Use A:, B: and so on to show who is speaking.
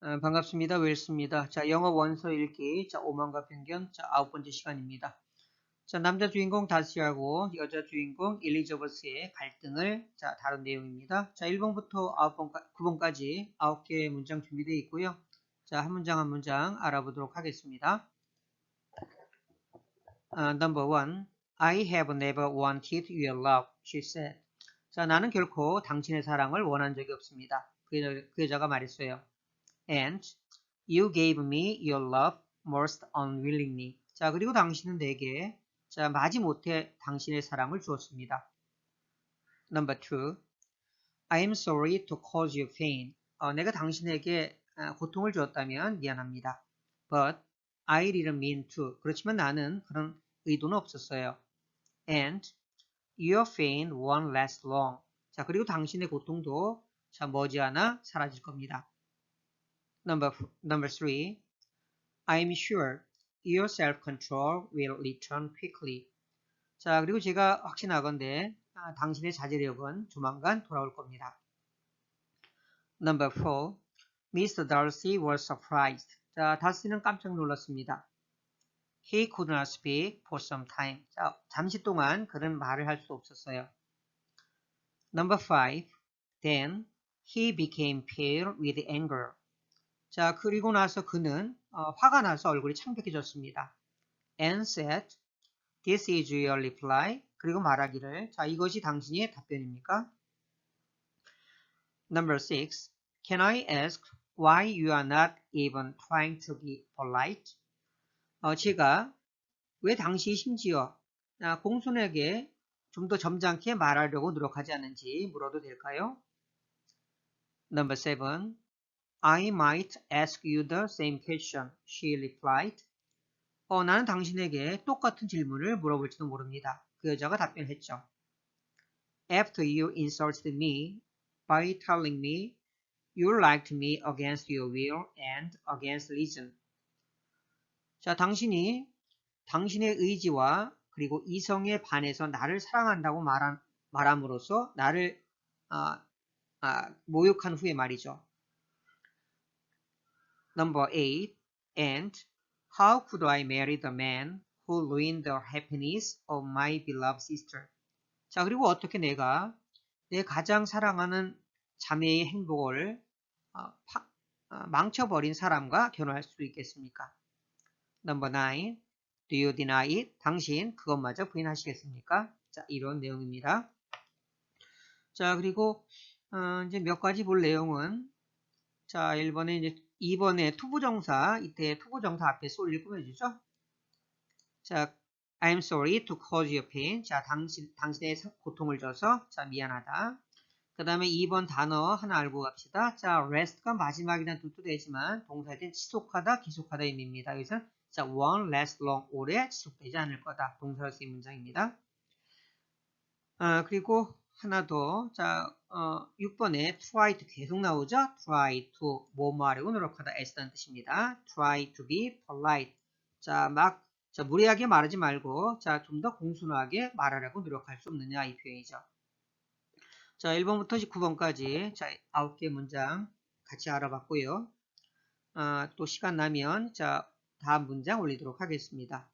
A: 어, 반갑습니다. 웰스입니다. 자, 영어 원서 읽기, 자, 오만과 편견, 자, 아홉 번째 시간입니다. 자, 남자 주인공 다시하고 여자 주인공 일리저버스의 갈등을 자, 다룬 내용입니다. 자, 1번부터 9번, 9번까지 9개의 문장 준비되어 있고요. 자, 한 문장 한 문장 알아보도록 하겠습니다. 아, number one, I have never wanted your love, she said. 자, 나는 결코 당신의 사랑을 원한 적이 없습니다. 그, 여, 그 여자가 말했어요. And you gave me your love most unwillingly. 자, 그리고 당신은 내게 자, 마지 못해 당신의 사랑을 주었습니다. Number two, I am sorry to cause you pain. 어, 내가 당신에게 어, 고통을 주었다면 미안합니다. But I didn't mean to. 그렇지만 나는 그런 의도는 없었어요. And your pain won't last long. 자, 그리고 당신의 고통도 자, 머지않아 사라질 겁니다. Number, number three, I'm sure your self-control will return quickly. 자, 그리고 제가 확신하건대 아, 당신의 자제력은 조만간 돌아올 겁니다. Number four, Mr. Darcy was surprised. 자, 다스는 깜짝 놀랐습니다. He could not speak for some time. 자, 잠시 동안 그는 말을 할 수 없었어요. Number five, then he became pale with anger. 자, 그리고 나서 그는 어, 화가 나서 얼굴이 창백해졌습니다. And said, This is your reply. 그리고 말하기를, 자, 이것이 당신의 답변입니까? Number six, Can I ask why you are not even trying to be polite? 어, 제가 왜 당신이 심지어 아, 공손에게 좀 더 점잖게 말하려고 노력하지 않는지 물어도 될까요? Number seven, I might ask you the same question, she replied. 어, 나는 당신에게 똑같은 질문을 물어볼지도 모릅니다. 그 여자가 답변했죠. After you insulted me by telling me you liked me against your will and against reason. 자, 당신이 당신의 의지와 그리고 이성에 반해서 나를 사랑한다고 말함, 말함으로써 나를 아, 아, 모욕한 후에 말이죠. Number 8. And how could I marry the man who ruined the happiness of my beloved sister? 자, 그리고 어떻게 내가 내 가장 사랑하는 자매의 행복을 어, 파, 어, 망쳐버린 사람과 결혼할 수 있겠습니까? Number 9. Do you deny it? 당신 그것마저 부인하시겠습니까? 자, 이런 내용입니다. 자, 그리고 어, 이제 몇 가지 볼 내용은 자, 1번에 이제 2번에 투부정사 이때 투부정사 앞에 쏠릴 꾸며주죠. 자, I'm sorry to cause you pain. 자, 당신 당신의 고통을 줘서 자, 미안하다. 그 다음에 2번 단어 하나 알고 갑시다. 자, rest가 마지막이나 둘도 되지만 동사에 된 지속하다, 기속하다 의미입니다. 여기서 자, won't last long, 오래 지속되지 않을 거다. 동사로 쓰인 문장입니다. 아, 그리고 하나 더. 자, 어, 6번에 try to 계속 나오죠? try to 뭐뭐 하려고 노력하다 애쓰다는 뜻입니다. try to be polite. 자, 막 자, 무리하게 말하지 말고 자, 좀 더 공손하게 말하려고 노력할 수 없느냐 이 표현이죠. 자, 1번부터 19번까지 자, 9개 문장 같이 알아봤고요. 아, 또 시간 나면 자, 다음 문장 올리도록 하겠습니다.